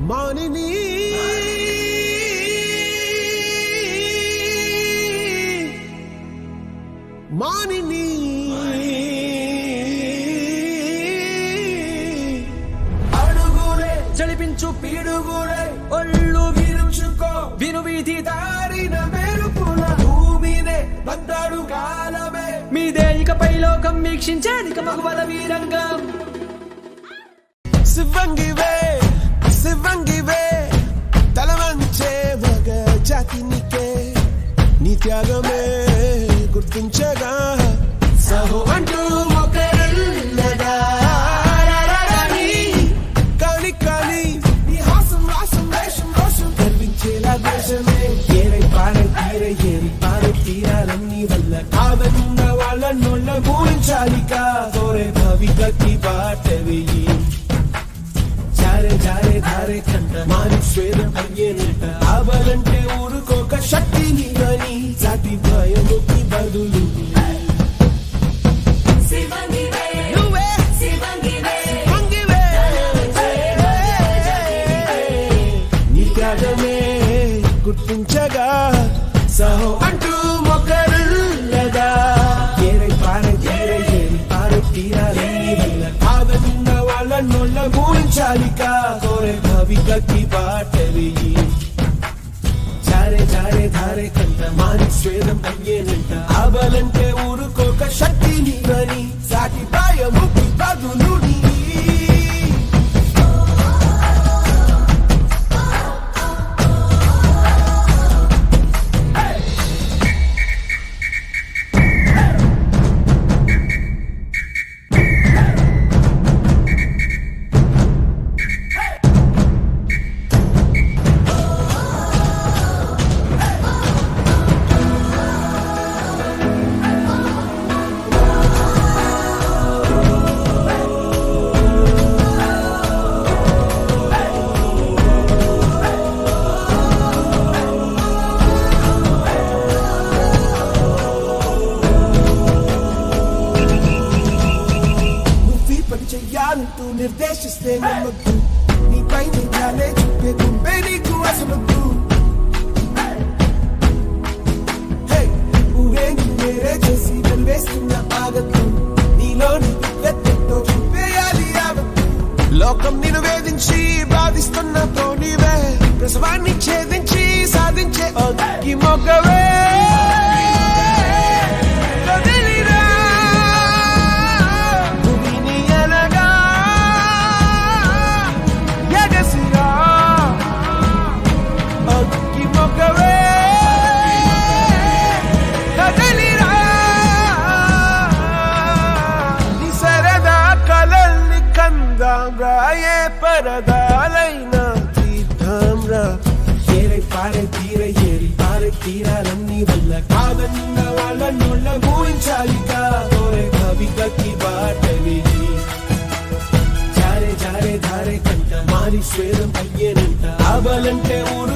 మానిని. మానిని. అడుగులే చలిపించు పీడుగులే ఒళ్ళు విరుచుకో. వినువీధి దారిన మెరుపుల భూమినే బందాడు కాలమే. మీదే ఇకపై లోకం వీక్షించేదిక మగువల వీరంగం. శివంగివే త్యాగమే గుర్తించగా. సహో అంటూ ఒకరున్నదా? రారారాని. కాని నీ హాసం రాసం వేషం రోషం కనిపించేలా దేశమే. ఏరై పారై తీరై ఏరి పారై తీరాలన్నీ వల్ల కాదన్న వాళ్ళ నోళ్ళ పూరించాలిక బాట వెయ్యి జారే జారే ధారే కంట మారి స్వేదం త్యాగమే గుర్తించగా సహో అంటూ మొక్కరుల్లగా ఏరై పారై ఏరై ఏరి పారై తీరాలన్నీ వల్ల వాళ్ళ నొల్ల పూరించాలిక కోరే భవికకి బాట వెయ్యి జారే జారే ధారే కంట మారి స్వేదం నిర్దేశిస్తే నమ్మద్దు నీపై నిజాలే చెప్పే గుంపే నీకు అసలొద్దు హే, వేరే చేసి వెలివేస్తున్న ఆగద్దు నీలోని వ్యక్తిత్వంతో చూపేయాలి యావత్తు లోకం నిన్ను వేధించి కందాం రా ఏ పరదాలైనా తీద్దాం రా ఏరై పారే తీర ఏరి పారే తీరాలన్నీ వల్ల కాదన్న వాళ్ళ నోళ్ళ ఊహించాలిగా కోరే కవితకి బాట వెయ్యి జారే జారే ధారే కంట మారి స్వేదం అయ్యేనంట ఆబలంటే ఊరు